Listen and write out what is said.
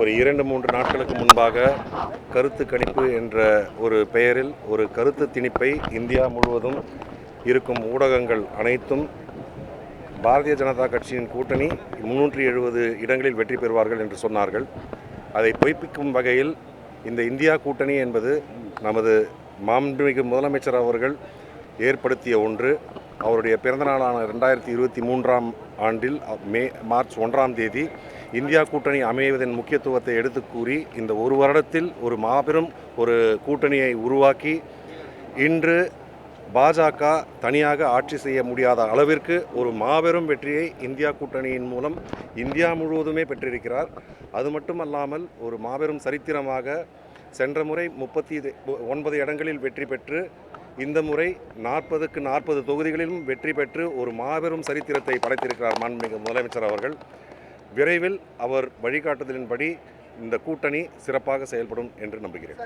ஒரு இரண்டு மூன்று நாட்களுக்கு முன்பாக கருத்து கணிப்பு என்ற ஒரு பெயரில் ஒரு கருத்து திணிப்பை இந்தியா முழுவதும் இருக்கும் ஊடகங்கள் அனைத்தும் பாரதிய ஜனதா கட்சியின் கூட்டணி முன்னூற்றி எழுபது இடங்களில் வெற்றி பெறுவார்கள் என்று சொன்னார்கள். அதை பொய்ப்பிக்கும் வகையில் இந்த இந்தியா கூட்டணி என்பது நமது மாண்புமிகு முதலமைச்சர் அவர்கள் ஏற்படுத்திய ஒன்று. அவருடைய பிறந்தநாளான ரெண்டாயிரத்தி இருபத்தி மூன்றாம் ஆண்டில் மே மார்ச் ஒன்றாம் தேதி இந்தியா கூட்டணி அமைவதன் முக்கியத்துவத்தை எடுத்து கூறி இந்த ஒரு வருடத்தில் ஒரு மாபெரும் ஒரு கூட்டணியை உருவாக்கி இன்று பாஜக தனியாக ஆட்சி செய்ய முடியாத அளவிற்கு ஒரு மாபெரும் வெற்றியை இந்தியா கூட்டணியின் மூலம் இந்தியா முழுவதுமே பெற்றிருக்கிறார். அது மட்டுமல்லாமல் ஒரு மாபெரும் சரித்திரமாக சென்ற முறை முப்பத்தி ஒன்பது இடங்களில் வெற்றி பெற்று இந்த முறை நாற்பதுக்கு நாற்பது தொகுதிகளிலும் வெற்றி பெற்று ஒரு மாபெரும் சரித்திரத்தை படைத்திருக்கிறார் மாண்புமிகு முதலமைச்சர் அவர்கள். விரைவில் அவர் வழிகாட்டுதலின்படி இந்த கூட்டணி சிறப்பாக செயல்படும் என்று நம்புகிறேன்.